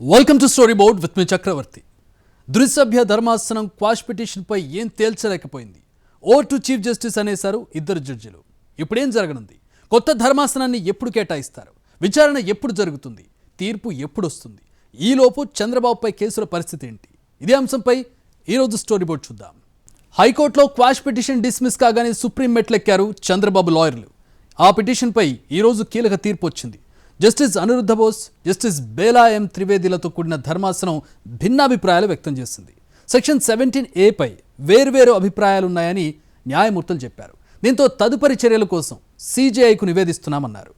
Welcome to story board with me Chakravarthi ద్విసభ్య ధర్మాసనం quash పిటిషన్పై ఏం తేల్చలేకపోయింది ఓవర్ టు చీఫ్ జస్టిస్ అనేశారు ఇద్దరు జడ్జిలు ఇప్పుడేం జరగనుంది కొత్త ధర్మాసనాన్ని ఎప్పుడు కేటాయిస్తారు విచారణ ఎప్పుడు జరుగుతుంది తీర్పు ఎప్పుడు వస్తుంది ఈలోపు చంద్రబాబుపై కేసుల పరిస్థితి ఏంటి ఇదే అంశంపై ఈరోజు స్టోరీ బోర్డ్ చూద్దాం హైకోర్టులో క్వాష్ పిటిషన్ డిస్మిస్ కాగానే సుప్రీం మెట్లెక్కారు చంద్రబాబు లాయర్లు ఆ పిటిషన్పై ఈరోజు కీలక తీర్పు వచ్చింది justice Aniruddha Bose justice Bela M త్రివేదిలతో కూడిన ధర్మాసనం భిన్నాభిప్రాయాలు వ్యక్తం చేసింది. సెక్షన్ సెవెంటీన్ ఏపై వేర్వేరు అభిప్రాయాలున్నాయని న్యాయమూర్తులు చెప్పారు. దీంతో తదుపరి చర్యల కోసం సీజేఐకు నివేదిస్తున్నామన్నారు.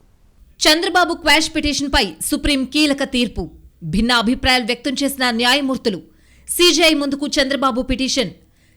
చంద్రబాబు క్వాష్ పిటిషన్పై సుప్రీం కీలక తీర్పు. భిన్న అభిప్రాయాలు వ్యక్తం చేసిన న్యాయమూర్తులు సీజీఐ ముందుకు Chandrababu petition.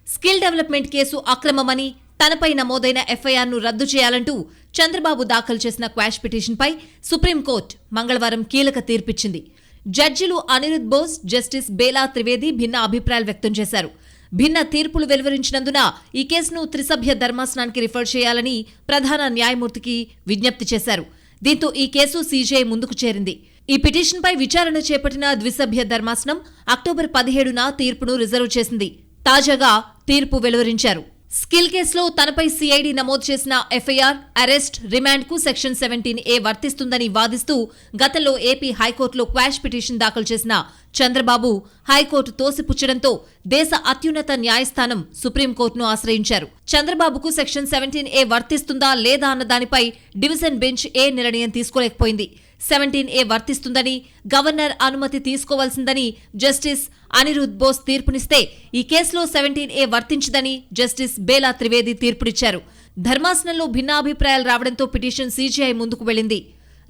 Skill development case అక్రమమని తనపై నమోదైన ఎఫ్ఐఆర్ను రద్దు చేయాలంటూ చంద్రబాబు దాఖలు చేసిన క్వాష్ పిటిషన్పై సుప్రీంకోర్టు మంగళవారం కీలక తీర్పిచ్చింది. జడ్జిలు అనిరుద్ బోస్ జస్టిస్ బేలా త్రివేది భిన్న అభిప్రాయాలు వ్యక్తం చేశారు. భిన్న తీర్పులు వెలువరించినందున ఈ కేసును త్రిసభ్య ధర్మాసనానికి రిఫర్ చేయాలని ప్రధాన న్యాయమూర్తికి విజ్ఞప్తి చేశారు. దీంతో ఈ కేసు సీజీఐ ముందుకు చేరింది. ఈ పిటిషన్పై విచారణ చేపట్టిన ద్విసభ్య ధర్మాసనం అక్టోబర్ పదిహేడున తీర్పును రిజర్వ్ చేసింది. తాజాగా తీర్పు వెలువరించారు. స్కిల్ కేసులో తనపై సిఐడి నమోదు చేసిన ఎఫ్ఐఆర్ అరెస్ట్ రిమాండ్కు సెక్షన్ సెవెంటీన్ ఏ వర్తిస్తుందని వాదిస్తూ గతంలో ఏపీ హైకోర్టులో క్వాష్ పిటిషన్ దాఖలు చేసిన చంద్రబాబు హైకోర్టు తోసిపుచ్చడంతో దేశ అత్యున్నత న్యాయస్థానం సుప్రీంకోర్టును ఆశ్రయించారు. చంద్రబాబుకు సెక్షన్ సెవెంటీన్ ఏ వర్తిస్తుందా లేదా అన్న దానిపై డివిజన్ బెంచ్ ఏ నిర్ణయం తీసుకోలేకపోయింది. సెవెంటీన్ ఏ వర్తిస్తుందని గవర్నర్ అనుమతి తీసుకోవాల్సిందని జస్టిస్ అనిరుద్ బోస్ తీర్పునిస్తే ఈ కేసులో సెవెంటీన్ ఏ వర్తించదని జస్టిస్ బేలా త్రివేది తీర్పునిచ్చారు. ధర్మాసనంలో భిన్నాభిప్రాయాలు రావడంతో పిటిషన్ సీజీఐ ముందుకు వెళ్ళింది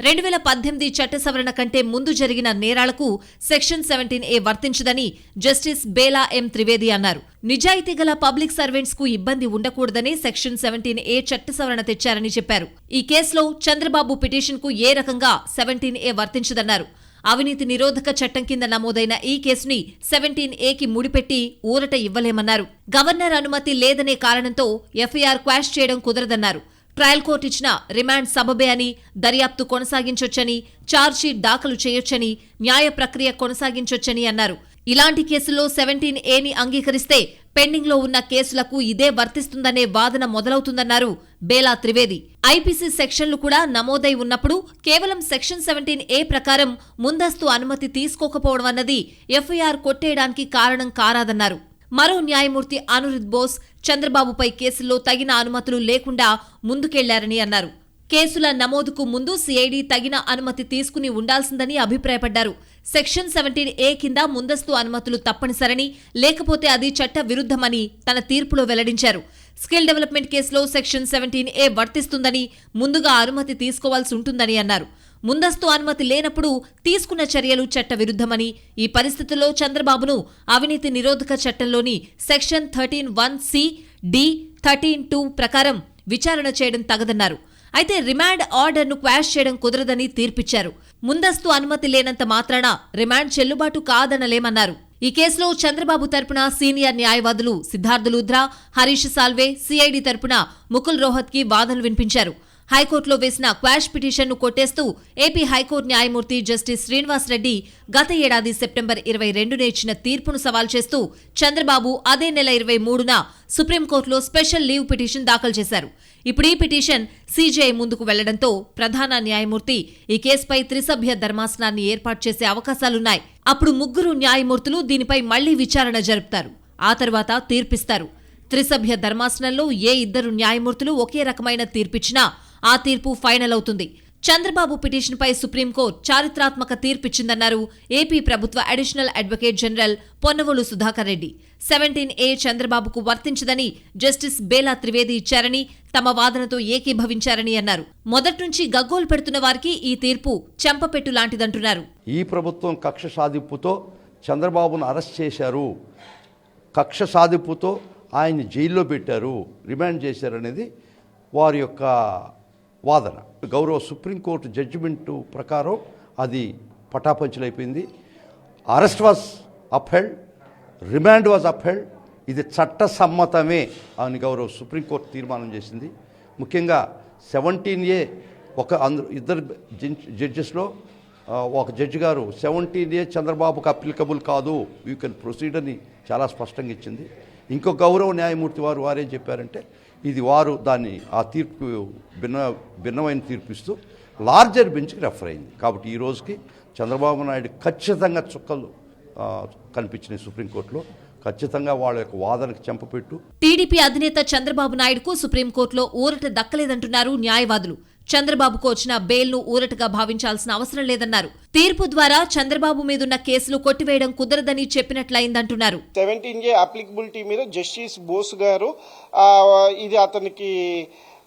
రెండు వేల పద్దెనిమిది చట్ట సవరణ కంటే ముందు జరిగిన నేరాలకు సెక్షన్ సెవెంటీన్ ఏ వర్తించదని జస్టిస్ బేలా ఎం త్రివేది అన్నారు. నిజాయితీ గల పబ్లిక్ సర్వెంట్స్కు ఇబ్బంది ఉండకూడదని సెక్షన్ సెవెంటీన్ ఏ చట్ట సవరణ తెచ్చారని చెప్పారు. ఈ కేసులో చంద్రబాబు పిటిషన్కు ఏ రకంగా సెవెంటీన్ ఏ వర్తించదన్నారు. అవినీతి నిరోధక చట్టం కింద నమోదైన ఈ కేసుని సెవెంటీన్ ఏకి ముడిపెట్టి ఊరట ఇవ్వలేమన్నారు. గవర్నర్ అనుమతి లేదనే కారణంతో ఎఫ్ఐఆర్ క్వాష్ చేయడం కుదరదన్నారు. ట్రయల్ కోర్టు ఇచ్చిన రిమాండ్ సబబే అని దర్యాప్తు కొనసాగించొచ్చని ఛార్జ్షీట్ దాఖలు చేయొచ్చని న్యాయ ప్రక్రియ కొనసాగించొచ్చని అన్నారు. ఇలాంటి కేసుల్లో సెవెంటీన్ ఏని అంగీకరిస్తే పెండింగ్లో ఉన్న కేసులకు ఇదే వర్తిస్తుందనే వాదన మొదలవుతుందన్నారు బేలా త్రివేది. ఐపీసీ సెక్షన్లు కూడా నమోదై ఉన్నప్పుడు కేవలం సెక్షన్ సెవెంటీన్ ఏ ప్రకారం ముందస్తు అనుమతి తీసుకోకపోవడం అన్నది ఎఫ్ఐఆర్ కొట్టేయడానికి కారణం కారాదన్నారు. మరో న్యాయమూర్తి అనురుద్ బోస్ చంద్రబాబుపై కేసుల్లో తగిన అనుమతులు లేకుండా ముందుకెళ్ళారని అన్నారు. కేసుల నమోదుకు ముందు సిఐడి తగిన అనుమతి తీసుకుని ఉండాల్సిందని అభిప్రాయపడ్డారు. సెక్షన్ సెవెంటీన్ ఏ కింద ముందస్తు అనుమతులు తప్పనిసరని లేకపోతే అది చట్ట విరుద్ధమని తన తీర్పులో వెల్లడించారు. స్కిల్ డెవలప్మెంట్ కేసులో సెక్షన్ సెవెంటీన్ ఏ వర్తిస్తుందని ముందుగా అనుమతి తీసుకోవాల్సి ఉంటుందని అన్నారు. ముందస్తు అనుమతి లేనప్పుడు తీసుకున్న చర్యలు చట్ట విరుద్ధమని ఈ పరిస్థితుల్లో చంద్రబాబును అవినీతి నిరోధక చట్టంలోని section thirteen one C D thirteen two ప్రకారం విచారణ చేయడం తగదన్నారు. అయితే రిమాండ్ ఆర్డర్ను క్వాష్ చేయడం కుదరదని తీర్పిచ్చారు. ముందస్తు అనుమతి లేనంత మాత్రాన రిమాండ్ చెల్లుబాటు కాదనలేమన్నారు. ఈ కేసులో చంద్రబాబు తరపున సీనియర్ న్యాయవాదులు సిద్ధార్థ లూధ్రా హరీష్ సాల్వే సిఐడి తరపున ముకుల్ రోహత్కి వాదనలు వినిపించారు. హైకోర్టులో వేసిన క్వాష్ పిటిషన్ను కొట్టేస్తూ ఏపీ హైకోర్టు న్యాయమూర్తి జస్టిస్ శ్రీనివాస్ రెడ్డి గత ఏడాది సెప్టెంబర్ ఇరవై రెండున ఇచ్చిన తీర్పును సవాల్ చేస్తూ చంద్రబాబు అదే నెల ఇరవై మూడున సుప్రీంకోర్టులో స్పెషల్ లీవ్ పిటిషన్ దాఖలు చేశారు. ఇప్పుడు ఈ పిటిషన్ సీజీఐ ముందుకు వెళ్ళడంతో ప్రధాన న్యాయమూర్తి ఈ కేసుపై త్రిసభ్య ధర్మాసనాన్ని ఏర్పాటు చేసే అవకాశాలున్నాయి. అప్పుడు ముగ్గురు న్యాయమూర్తులు దీనిపై మళ్ళీ విచారణ జరుపుతారు. ఆ తర్వాత తీర్పిస్తారు. త్రిసభ్య ధర్మాసనంలో ఏ ఇద్దరు న్యాయమూర్తులు ఒకే రకమైన తీర్పిచ్చినా ఆ తీర్పు ఫైనల్ అవుతుంది. చంద్రబాబు పిటిషన్పై సుప్రీంకోర్టు చారిత్రాత్మక తీర్పిచ్చిందన్నారు ఏపీ ప్రభుత్వ additional advocate general Ponnavolu Sudhakar Reddy. Seventeen A చంద్రబాబుకు వర్తించదని జస్టిస్ బేలా త్రివేది ఇచ్చారని తమ వాదనతో ఏకీభవించారని అన్నారు. మొదట్నుంచి గగ్గోలు పెడుతున్న వారికి ఈ తీర్పు చెంపపెట్టు లాంటిదంటున్నారు. ఈ ప్రభుత్వం కక్ష సాధింపుతో చంద్రబాబును అరెస్ట్ చేశారు. కక్ష సాధింపుతో ఆయన్ని జైల్లో పెట్టారు. రిమాండ్ చేశారనేది వారి యొక్క వాదన. గౌరవ సుప్రీంకోర్టు జడ్జిమెంటు ప్రకారం అది పటాపంచులైపోయింది. Arrest was upheld remand was upheld ఇది చట్టసమ్మతమే అని గౌరవ సుప్రీంకోర్టు తీర్మానం చేసింది. ముఖ్యంగా సెవెంటీన్ ఏ ఒక అందరు ఇద్దరు జడ్జెస్లో ఒక జడ్జి గారు సెవెంటీన్ ఏ చంద్రబాబుకు అప్లికబుల్ కాదు యూ కెన్ ప్రొసీడ్ అని చాలా స్పష్టంగా ఇచ్చింది. ఇంకో గౌరవ న్యాయమూర్తి వారు వారేం చెప్పారంటే ఇది వారు దాన్ని ఆ తీర్పు భిన్న భిన్నమైన తీర్పు ఇస్తూ లార్జర్ బెంచ్కి రెఫర్ అయింది. కాబట్టి ఈ రోజుకి చంద్రబాబు నాయుడు ఖచ్చితంగా చుక్కలు కనిపించినాయి సుప్రీంకోర్టులో. ఖచ్చితంగా వాళ్ళ యొక్క వాదనకు చెంపపెట్టు. టీడీపీ అధినేత చంద్రబాబు నాయుడుకు సుప్రీంకోర్టులో ఊరట దక్కలేదంటున్నారు న్యాయవాదులు. చంద్రబాబుకు వచ్చిన బెయిల్ను ఊరటగా భావించాల్సిన అవసరం లేదన్నారు. తీర్పు ద్వారా చంద్రబాబు మీదున్న కేసులు కొట్టివేయడం కుదరదని చెప్పినట్లయిందంటున్నారు. సెవెంటీన్ ఏ అప్లికబిలిటీ మీద జస్టిస్ బోస్ గారు ఇది అతనికి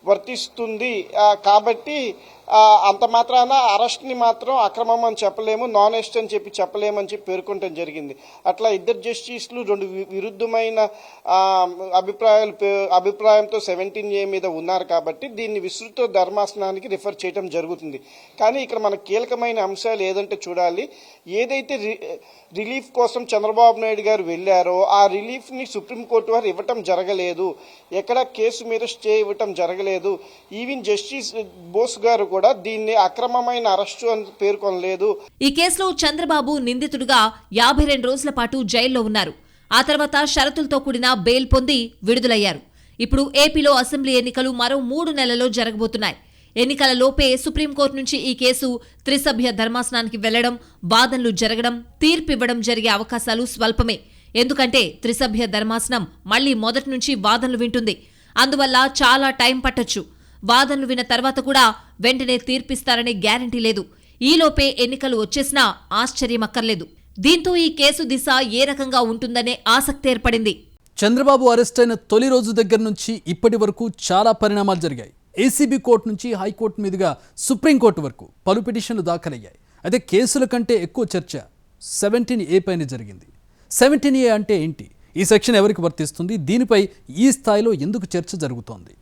వర్తిస్తుంది. కాబట్టి అంత మాత్రాన అరెస్ట్ని మాత్రం అక్రమం అని చెప్పలేము నాన్ ఎస్ట్ అని చెప్పి చెప్పలేమని చెప్పి పేర్కొనడం జరిగింది. అట్లా ఇద్దరు జస్టిస్లు రెండు విరుద్ధమైన అభిప్రాయాలు పే- అభిప్రాయంతో సెవెంటీన్ ఏ మీద ఉన్నారు కాబట్టి దీన్ని విస్తృత ధర్మాసనానికి రిఫర్ చేయడం జరుగుతుంది. కానీ ఇక్కడ మన కీలకమైన అంశాలు ఏదంటే చూడాలి ఏదైతే రి- రిలీఫ్ కోసం చంద్రబాబు నాయుడు గారు వెళ్ళారో ఆ రిలీఫ్ని సుప్రీంకోర్టు వారు ఇవ్వటం జరగలేదు ఎక్కడ కేసు మీద స్టే ఇవ్వటం జరగలేదు ఈవెన్ జస్టిస్ బోస్ గారు కూడా దీన్ని అక్రమమైన అరెస్టు అని పేర్కొనలేదు. ఈ కేసులో చంద్రబాబు నిందితుడిగా యాభై రెండు రోజుల పాటు జైల్లో ఉన్నారు. ఆ తర్వాత షరతులతో కూడిన బెయిల్ పొంది విడుదలయ్యారు. ఇప్పుడు ఏపీలో అసెంబ్లీ ఎన్నికలు మరో మూడు నెలల్లో జరగబోతున్నాయి. ఎన్నికల లోపే సుప్రీంకోర్టు నుంచి ఈ కేసు త్రిసభ్య ధర్మాసనానికి వెళ్ళడం వాదనలు జరగడం తీర్పివ్వడం జరిగే అవకాశాలు స్వల్పమే. ఎందుకంటే త్రిసభ్య ధర్మాసనం మళ్ళీ మొదటి నుంచి వాదనలు వింటుంది. అందువల్ల చాలా టైం పట్టొచ్చు. వాదనలు విన్న తర్వాత కూడా వెంటనే తీర్పిస్తారనే గ్యారంటీ లేదు. ఈలోపే ఎన్నికలు వచ్చేసినా ఆశ్చర్యమక్కర్లేదు దీంతో ఈ కేసు దిశ ఏ రకంగా ఉంటుందనే ఆసక్తి ఏర్పడింది. చంద్రబాబు అరెస్ట్ అయిన తొలి రోజు దగ్గర నుంచి ఇప్పటి వరకు చాలా పరిణామాలు జరిగాయి. ఏసీబీ కోర్టు నుంచి హైకోర్టు మీదుగా సుప్రీంకోర్టు వరకు పలు పిటిషన్లు దాఖలయ్యాయి. అయితే కేసుల కంటే ఎక్కువ చర్చ సెవెంటీన్ ఏ పైన జరిగింది. సెవెంటీన్ ఏ అంటే ఏంటి? ఈ సెక్షన్ ఎవరికి వర్తిస్తుంది? దీనిపై ఈ స్థాయిలో ఎందుకు చర్చ జరుగుతోంది?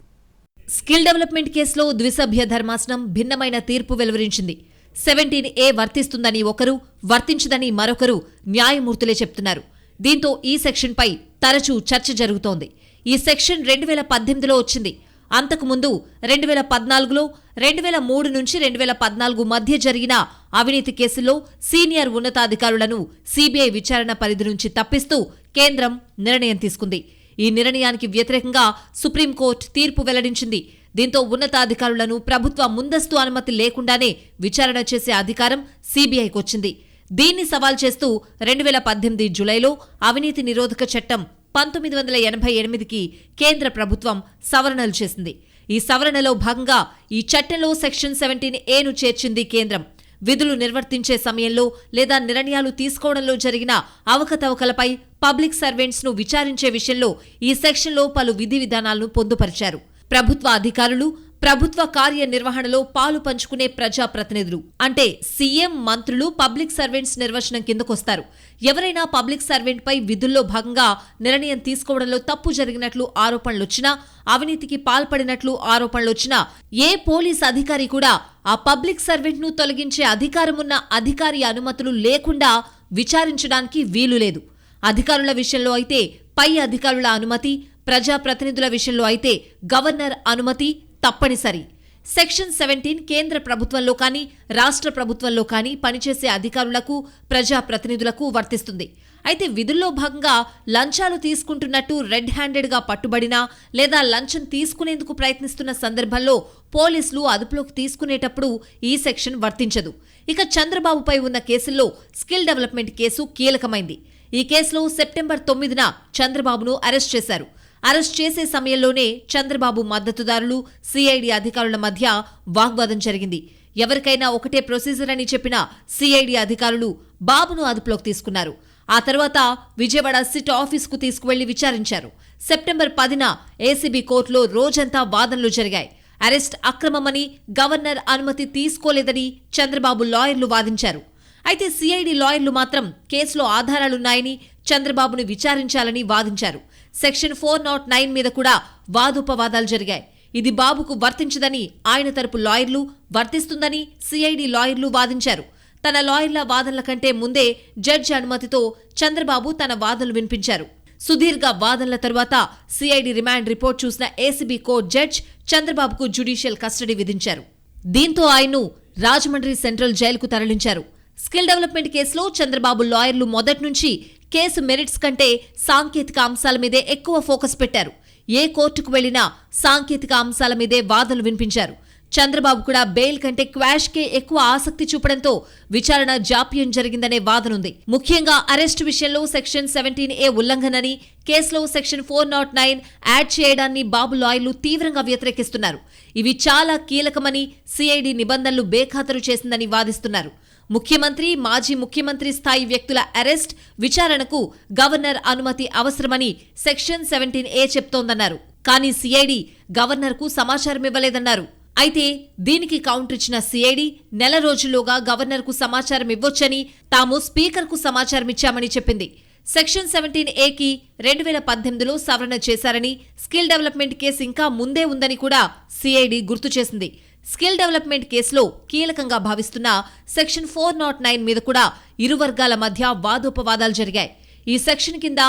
స్కిల్ డెవలప్మెంట్ కేసులో ద్విసభ్య ధర్మాసనం భిన్నమైన తీర్పు వెలువరించింది. సెవెంటీన్ ఏ వర్తిస్తుందని ఒకరు వర్తించదని మరొకరు న్యాయమూర్తులే చెప్తున్నారు. దీంతో ఈ సెక్షన్పై తరచూ చర్చ జరుగుతోంది. ఈ సెక్షన్ రెండు వేల పద్దెనిమిదిలో వచ్చింది. అంతకుముందు రెండు వేల పద్నాలుగులో రెండు వేల మూడు నుంచి రెండు వేల పద్నాలుగు మధ్య జరిగిన అవినీతి కేసుల్లో సీనియర్ ఉన్నతాధికారులను సీబీఐ విచారణ పరిధి నుంచి తప్పిస్తూ కేంద్రం నిర్ణయం తీసుకుంది. ఈ నిర్ణయానికి వ్యతిరేకంగా సుప్రీంకోర్టు తీర్పు వెల్లడించింది. దీంతో ఉన్నతాధికారులను ప్రభుత్వ ముందస్తు అనుమతి లేకుండానే విచారణ చేసే అధికారం సీబీఐకి వచ్చింది. దీన్ని సవాల్ చేస్తూ రెండు వేల పద్దెనిమిది జులైలో అవినీతి నిరోధక చట్టం పంతొమ్మిది వందల ఎనభై ఎనిమిదికి కేంద్ర ప్రభుత్వం సవరణలు చేసింది. ఈ సవరణలో భాగంగా ఈ చట్టంలో సెక్షన్ సెవెంటీన్ ఏను చేర్చింది కేంద్రం. విధులు నిర్వర్తించే సమయంలో లేదా నిర్ణయాలు తీసుకోవడంలో జరిగిన అవకతవకలపై పబ్లిక్ సర్వెంట్స్ను విచారించే విషయంలో ఈ సెక్షన్లో పలు విధి విధానాలను పొందుపరిచారు. ప్రభుత్వ అధికారులు ప్రభుత్వ కార్యనిర్వహణలో పాలు పంచుకునే ప్రజాప్రతినిధులు అంటే సీఎం మంత్రులు పబ్లిక్ సర్వెంట్స్ నిర్వచనం కిందకొస్తారు. ఎవరైనా పబ్లిక్ సర్వెంట్పై విధుల్లో భాగంగా నిర్ణయం తీసుకోవడంలో తప్పు జరిగినట్లు ఆరోపణలొచ్చినా అవినీతికి పాల్పడినట్లు ఆరోపణలొచ్చినా ఏ పోలీస్ అధికారి కూడా ఆ పబ్లిక్ సర్వెంట్ను తొలగించే అధికారమున్న అధికారి అనుమతులు లేకుండా విచారించడానికి వీలు లేదు అధికారుల విషయంలో అయితే పై అధికారుల అనుమతి ప్రజాప్రతినిధుల విషయంలో అయితే గవర్నర్ అనుమతి తప్పనిసరి. సెక్షన్ సెవెంటీన్ కేంద్ర ప్రభుత్వంలో కానీ రాష్ట్ర ప్రభుత్వంలో కానీ పనిచేసే అధికారులకు ప్రజాప్రతినిధులకు వర్తిస్తుంది. అయితే విధుల్లో భాగంగా లంచాలు తీసుకుంటున్నట్టు రెడ్ హ్యాండెడ్గా పట్టుబడినా లేదా లంచం తీసుకునేందుకు ప్రయత్నిస్తున్న సందర్భంలో పోలీసులు అదుపులోకి తీసుకునేటప్పుడు ఈ సెక్షన్ వర్తించదు. ఇక చంద్రబాబుపై ఉన్న కేసుల్లో స్కిల్ డెవలప్మెంట్ కేసు కీలకమైంది. ఈ కేసులో సెప్టెంబర్ తొమ్మిదిన చంద్రబాబును అరెస్ట్ చేశారు. అరెస్ట్ చేసే సమయంలోనే చంద్రబాబు మద్దతుదారులు సిఐడి అధికారుల మధ్య వాగ్వాదం జరిగింది. ఎవరికైనా ఒకటే ప్రొసీజర్ అని చెప్పిన సిఐడి అధికారులు బాబును అదుపులోకి తీసుకున్నారు. ఆ తర్వాత విజయవాడ సిట్ ఆఫీసుకు తీసుకువెళ్ళి విచారించారు. సెప్టెంబర్ పదిన ఏసీబీ కోర్టులో రోజంతా వాదనలు జరిగాయి. అరెస్ట్ అక్రమమని గవర్నర్ అనుమతి తీసుకోలేదని చంద్రబాబు లాయర్లు వాదించారు. అయితే సిఐడి లాయర్లు మాత్రం కేసులో ఆధారాలున్నాయని చంద్రబాబును విచారించాలని వాదించారు. సెక్షన్ ఫోర్ నాట్ నైన్ మీద కూడా వాదోపవాదాలు జరిగాయి. ఇది బాబుకు వర్తించదని ఆయన తరపు లాయర్లు వర్తిస్తుందని సిఐడి లాయర్లు వాదించారు. తన లాయర్ల వాదనల కంటే ముందే జడ్జి అనుమతితో చంద్రబాబు తన వాదనలు వినిపించారు. సుదీర్ఘ వాదనల తరువాత సిఐడి రిమాండ్ రిపోర్ట్ చూసిన ఏసీబీ కోర్టు జడ్జ్ చంద్రబాబుకు జ్యుడిషియల్ కస్టడీ విధించారు. దీంతో ఆయన్ను రాజమండ్రి సెంట్రల్ జైలుకు తరలించారు. స్కిల్ డెవలప్మెంట్ కేసులో చంద్రబాబు లాయర్లు మొదటి నుంచి కేసు మెరిట్స్ కంటే సాంకేతిక అంశాల మీదే ఎక్కువ ఫోకస్ పెట్టారు. ఏ కోర్టుకు వెళ్ళినా సాంకేతిక అంశాల మీదే వాదనలు వినిపించారు. చంద్రబాబు కూడా బెయిల్ కంటే క్వాష్ కే ఎక్కువ ఆసక్తి చూపడంతో విచారణ జాప్యం జరిగిందనే వాదనుంది. ముఖ్యంగా అరెస్టు విషయంలో సెక్షన్ సెవెంటీన్ ఏ ఉల్లంఘనని కేసులో section four naught nine add చేయడాన్ని బాబు లాయర్లు తీవ్రంగా వ్యతిరేకిస్తున్నారు. ఇవి చాలా కీలకమని సిఐడి నిబంధనలు బేఖాతరు చేసిందని వాదిస్తున్నారు. ముఖ్యమంత్రి మాజీ ముఖ్యమంత్రి స్థాయి వ్యక్తుల అరెస్ట్ విచారణకు గవర్నర్ అనుమతి అవసరమని సెక్షన్ సెవెంటీన్ ఏ చెప్తోందన్నారు. కానీ సిఐడి గవర్నర్కు సమాచారం ఇవ్వలేదన్నారు. అయితే దీనికి కౌంటర్ ఇచ్చిన సిఐడి నెల రోజుల్లోగా గవర్నర్కు సమాచారం ఇవ్వొచ్చని తాము స్పీకర్కు సమాచారం ఇచ్చామని చెప్పింది. సెక్షన్ సెవెంటీన్ ఏకి రెండు వేల పద్దెనిమిదిలో సవరణ చేశారని స్కిల్ డెవలప్మెంట్ కేసు ఇంకా ముందే ఉందని కూడా సిఐడి గుర్తు చేసింది. స్కిల్ డెవలప్మెంట్ కేసులో కీలకంగా భావిస్తున్న సెక్షన్ ఫోర్ నాట్ నైన్ మీద కూడా ఇరు వర్గాల మధ్య వాదోపవాదాలు జరిగాయి. ఈ సెక్షన్ కింద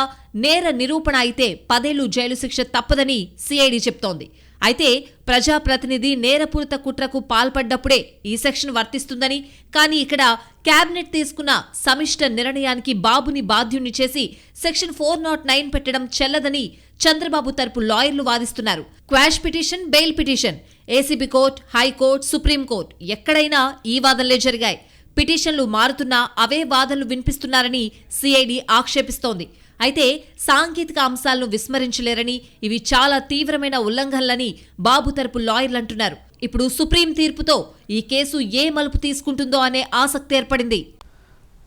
నేర నిరూపణ అయితే పదేళ్ళు జైలు శిక్ష తప్పదని సిఐడి చెప్తోంది. అయితే ప్రజాప్రతినిధి నేరపూరిత కుట్రకు పాల్పడ్డప్పుడే ఈ సెక్షన్ వర్తిస్తుందని కానీ ఇక్కడ కేబినెట్ తీసుకున్న సమిష్ట నిర్ణయానికి బాబుని బాధ్యుణ్ణి చేసి సెక్షన్ ఫోర్ నాట్ నైన్ పెట్టడం చెల్లదని చంద్రబాబు తరపు లాయర్లు వాదిస్తున్నారు. Quash petition bail petition. ACB court high court supreme court ఎక్కడైనా ఈ వాదనలే జరిగాయి. పిటిషన్లు మారుతున్నా అవే వాదనలు వినిపిస్తున్నారని సిఐడి ఆక్షేపిస్తోంది. అయితే సాంకేతిక అంశాలను విస్మరించలేరని ఇవి చాలా తీవ్రమైన ఉల్లంఘనలని బాబు తరపు లాయర్లు అంటున్నారు. ఇప్పుడు సుప్రీం తీర్పుతో ఈ కేసు ఏ మలుపు తీసుకుంటుందో అనే ఆసక్తి ఏర్పడింది.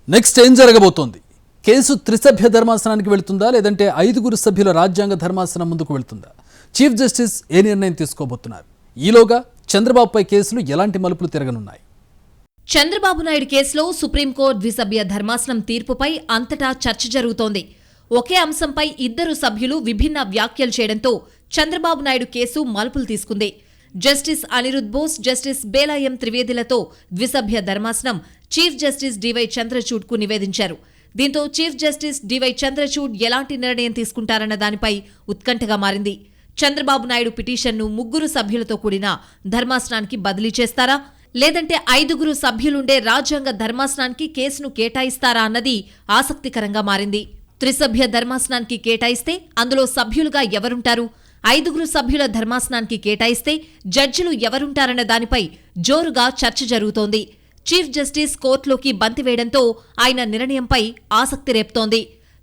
నెక్స్ట్ ఏం జరగబోతోంది? కేసు త్రిసభ్య ధర్మాసనానికి వెళుతుందా? లేదంటే ఐదుగురు సభ్యుల రాజ్యాంగ ధర్మాసనం ముందుకు వెళుతుందా? చీఫ్ జస్టిస్ ఏ నిర్ణయం తీసుకోబోతున్నారు? ఈలోగా చంద్రబాబుపై కేసులు ఎలాంటి మలుపులు తిరగనున్నాయి? చంద్రబాబు నాయుడు కేసులో సుప్రీంకోర్టు ద్విసభ్య ధర్మాసనం తీర్పుపై అంతటా చర్చ జరుగుతోంది. ఒకే అంశంపై ఇద్దరు సభ్యులు విభిన్న వ్యాఖ్యలు చేయడంతో చంద్రబాబు నాయుడు కేసు మలుపులు తీసుకుంది. జస్టిస్ అనిరుద్ బోస్ జస్టిస్ బేలాయం త్రివేదిలతో ద్విసభ్య ధర్మాసనం చీఫ్ జస్టిస్ డివై చంద్రచూడ్కు నివేదించారు. దీంతో చీఫ్ జస్టిస్ డివై చంద్రచూడ్ ఎలాంటి నిర్ణయం తీసుకుంటారన్న దానిపై ఉత్కంఠగా మారింది. చంద్రబాబు నాయుడు పిటిషన్ను ముగ్గురు సభ్యులతో కూడిన ధర్మాసనానికి బదిలీ చేస్తారా? లేదంటే ఐదుగురు సభ్యులుండే రాజ్యాంగ ధర్మాసనానికి కేసును కేటాయిస్తారా అన్నది ఆసక్తికరంగా మారింది. త్రిసభ్య ధర్మాసనానికి కేటాయిస్తే అందులో సభ్యులుగా ఎవరుంటారు? ఐదుగురు సభ్యుల ధర్మాసనానికి కేటాయిస్తే జడ్జిలు ఎవరుంటారన్న దానిపై జోరుగా చర్చ జరుగుతోంది. చీఫ్ జస్టిస్ కోర్టులోకి బంతి వేయడంతో ఆయన నిర్ణయంపై ఆసక్తి రేపుతోంది.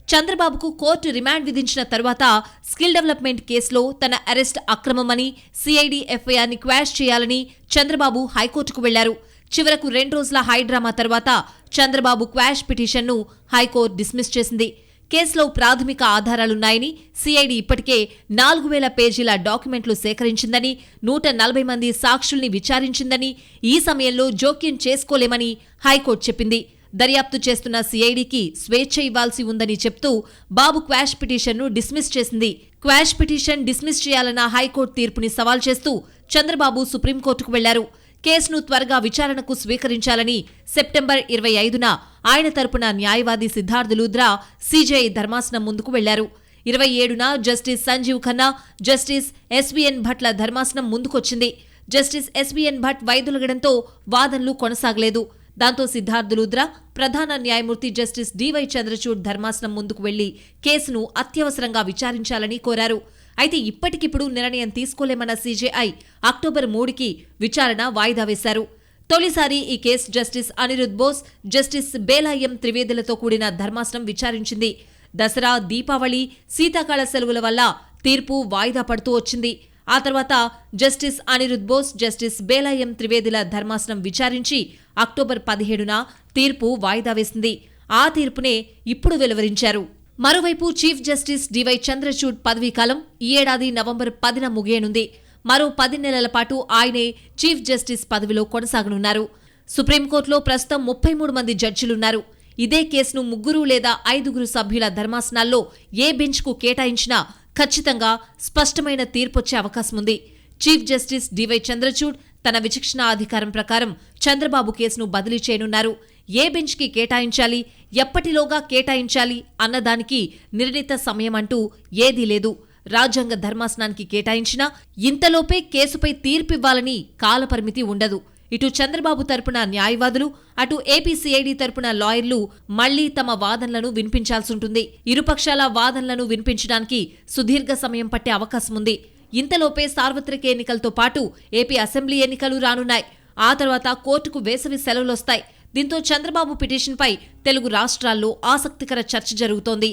చంద్రబాబుకు కోర్టు రిమాండ్ విధించిన తర్వాత స్కిల్ డెవలప్మెంట్ కేసులో తన అరెస్ట్ అక్రమమని సిఐడి ఎఫ్ఐఆర్ని క్వాష్ చేయాలని చంద్రబాబు హైకోర్టుకు వెళ్ళారు. చివరకు రెండు రోజుల హైడ్రామా తర్వాత చంద్రబాబు క్వాష్ పిటిషన్ను హైకోర్టు డిస్మిస్ చేసింది. కేసులో ప్రాథమిక ఆధారాలున్నాయని సిఐడి ఇప్పటికే నాలుగు వేల పేజీల డాక్యుమెంట్లు సేకరించిందని నూట నలభై మంది సాక్షుల్ని విచారించిందని ఈ సమయంలో జోక్యం చేసుకోలేమని హైకోర్టు చెప్పింది. దర్యాప్తు చేస్తున్న సిఐడికి స్వేచ్ఛ ఇవ్వాల్సి ఉందని చెప్తూ బాబు క్వాష్ పిటిషన్ను డిస్మిస్ చేసింది. క్వాష్ పిటిషన్ డిస్మిస్ చేయాలన్న హైకోర్టు తీర్పుని సవాల్ చేస్తూ చంద్రబాబు సుప్రీంకోర్టుకు వెళ్ళారు. కేసును త్వరగా విచారణకు స్వీకరించాలని సెప్టెంబర్ ఇరవై ఐదున ఆయన తరపున న్యాయవాది సిద్ధార్థ్ లూద్రా సీజేఐ ధర్మాసనం ముందుకు వెళ్ళారు. ఇరవై ఏడున justice Sanjiv Khanna justice SVN Bhatti ధర్మాసనం ముందుకొచ్చింది. జస్టిస్ ఎస్విఎన్ భట్ వైదొలగడంతో వాదనలు కొనసాగలేదు. దాంతో సిద్ధార్థ్ లూద్రా ప్రధాన న్యాయమూర్తి జస్టిస్ డివై చంద్రచూడ్ ధర్మాసనం ముందుకు వెళ్ళి కేసును అత్యవసరంగా విచారించాలని కోరారు. అయితే ఇప్పటికిప్పుడు నిర్ణయం తీసుకోలేమన్న సీజేఐ అక్టోబర్ మూడుకి విచారణ వాయిదా వేశారు. తొలిసారి ఈ కేసు జస్టిస్ అనిరుద్ బోస్ జస్టిస్ బేలాయం త్రివేదులతో కూడిన ధర్మాసనం విచారించింది. దసరా దీపావళి శీతాకాల సెలవుల వల్ల తీర్పు వాయిదా పడుతూ వచ్చింది. ఆ తర్వాత జస్టిస్ అనిరుద్ బోస్ జస్టిస్ బేలాయం త్రివేదుల ధర్మాసనం విచారించి అక్టోబర్ పదిహేడున తీర్పు వాయిదా వేసింది. ఆ తీర్పునే ఇప్పుడు వెలువరించారు. మరోవైపు చీఫ్ జస్టిస్ డివై చంద్రచూడ్ పదవీకాలం ఈ ఏడాది నవంబర్ పదిన ముగియనుంది. మరో పది నెలల పాటు ఆయనే చీఫ్ జస్టిస్ పదవిలో కొనసాగనున్నారు. సుప్రీంకోర్టులో ప్రస్తుతం ముప్పై మూడు మంది జడ్జిలున్నారు. ఇదే కేసును ముగ్గురు లేదా ఐదుగురు సభ్యుల ధర్మాసనాల్లో ఏ బెంచ్కు కేటాయించినా ఖచ్చితంగా స్పష్టమైన తీర్పొచ్చే అవకాశం ఉంది చీఫ్ జస్టిస్ డివై చంద్రచూడ్ తన విచక్షణ అధికారం ప్రకారం చంద్రబాబు కేసును బదిలీ చేయనున్నారు. ఏ బెంచ్కి కేటాయించాలి ఎప్పటిలోగా కేటాయించాలి అన్నదానికి నిర్ణీత సమయం అంటూ ఏదీ లేదు. రాజ్యాంగ ధర్మాసనానికి కేటాయించినా ఇంతలోపే కేసుపై తీర్పివ్వాలని కాలపరిమితి ఉండదు. ఇటు చంద్రబాబు తరపున న్యాయవాదులు అటు ఏపీసీఐడి తరపున లాయర్లు మళ్ళీ తమ వాదనలను వినిపించాల్సుంటుంది. ఇరుపక్షాల వాదనలను వినిపించడానికి సుదీర్ఘ సమయం పట్టే అవకాశం ఉంది ఇంతలోపే సార్వత్రిక ఎన్నికలతో పాటు ఏపీ అసెంబ్లీ ఎన్నికలు రానున్నాయి. ఆ తర్వాత కోర్టుకు వేసవి సెలవులొస్తాయి. దీంతో చంద్రబాబు పిటిషన్పై తెలుగు రాష్ట్రాల్లో ఆసక్తికర చర్చ జరుగుతోంది.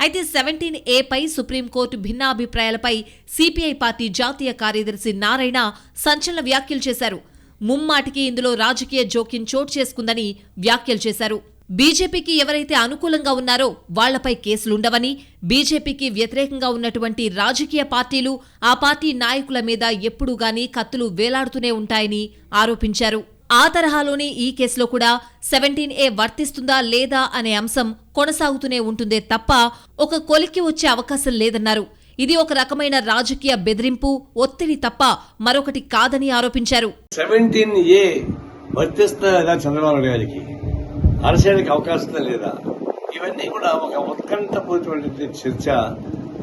అయితే సెవెంటీన్ ఏపై సుప్రీంకోర్టు భిన్నాభిప్రాయాలపై సిపిఐ పార్టీ జాతీయ కార్యదర్శి నారాయణ సంచలన వ్యాఖ్యలు చేశారు. ముమ్మాటికి ఇందులో రాజకీయ జోక్యం చోటు చేసుకుందని వ్యాఖ్యలు చేశారు. బీజేపీకి ఎవరైతే అనుకూలంగా ఉన్నారో వాళ్ళపై కేసులుండవని బీజేపీకి వ్యతిరేకంగా ఉన్నటువంటి రాజకీయ పార్టీలు ఆ పార్టీ నాయకుల మీద ఎప్పుడూ గానీ కత్తులు వేలాడుతూనే ఉంటాయని ఆరోపించారు. ఆ తరహాలోనే ఈ కేసులో కూడా సెవెంటీన్ ఏ వర్తిస్తుందా లేదా అనే అంశం కొనసాగుతూనే ఉంటుందే తప్ప ఒక కొలిక్కి వచ్చే అవకాశం లేదన్నారు. ఇది ఒక రకమైన రాజకీయ బెదిరింపు ఒత్తిడి తప్ప మరొకటి కాదని ఆరోపించారు. సెవెంటీన్ ఏ వర్తిస్తుందా చంద్రబాబు గారికి? అరసేయడానికి అవకాశం లేదా? ఇవన్నీ కూడా ఒక ఉత్కంఠపూరితమైనటువంటి చర్చ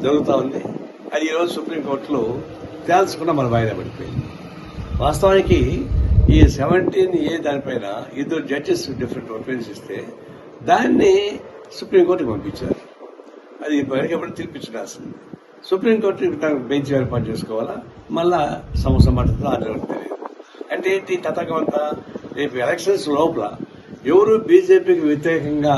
జరుగుతూ ఉంది. అది ఈరోజు సుప్రీంకోర్టులో తేల్చకుండా మన వాయిదా పడిపోయింది. వాస్తవానికి ఈ సెవెంటీన్ ఏ దానిపైన ఇద్దరు జడ్జెస్ డిఫరెంట్ ఒపీనియన్స్ ఇస్తే దాన్ని సుప్రీంకోర్టుకి పంపించారు. అది ఎప్పుడు తీర్పించాల్సింది సుప్రీంకోర్టు బెంచ్ ఏర్పాటు చేసుకోవాలా? మళ్ళా సంవత్సరం పడుతుందో ఆర్డర్ తెలియదు. అంటే ఏంటి తతకం అంతా? రేపు ఎలక్షన్స్ లోపల ఎవరు బీజేపీకి వ్యతిరేకంగా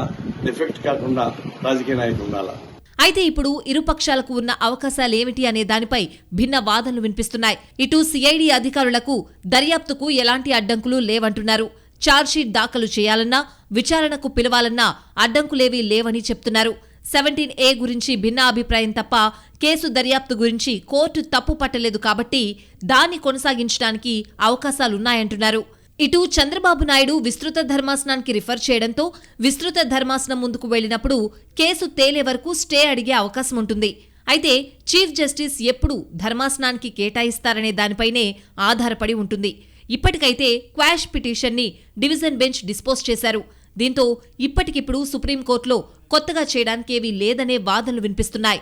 ఎఫెక్ట్ కాకుండా రాజకీయ నాయకులు ఉండాలా? అయితే ఇప్పుడు ఇరుపక్షాలకు ఉన్న అవకాశాలు ఏమిటి అనే దానిపై భిన్న వాదనలు వినిపిస్తున్నాయి. ఇటు సిఐడి అధికారులకు దర్యాప్తుకు ఎలాంటి అడ్డంకులు లేవంటున్నారు. ఛార్జ్షీట్ దాఖలు చేయాలన్నా విచారణకు పిలవాలన్నా అడ్డంకులేవీ లేవని చెప్తున్నారు. సెవెంటీన్ ఏ గురించి భిన్న అభిప్రాయం తప్ప కేసు దర్యాప్తు గురించి కోర్టు తప్పు పట్టలేదు కాబట్టి దాన్ని కొనసాగించడానికి అవకాశాలున్నాయంటున్నారు. ఇటు చంద్రబాబు నాయుడు విస్తృత ధర్మాసనానికి రిఫర్ చేయడంతో విస్తృత ధర్మాసనం ముందుకు వెళ్ళినప్పుడు కేసు తేలే వరకు స్టే అడిగే అవకాశం ఉంటుంది. అయితే చీఫ్ జస్టిస్ ఎప్పుడు ధర్మాసనానికి కేటాయిస్తారనే దానిపైనే ఆధారపడి ఉంటుంది. ఇప్పటికైతే క్వాష్ పిటిషన్ని డివిజన్ బెంచ్ డిస్పోజ్ చేశారు. దీంతో ఇప్పటికిప్పుడు సుప్రీంకోర్టులో కొత్తగా చేయడానికేవీ లేదనే వాదనలు వినిపిస్తున్నాయి.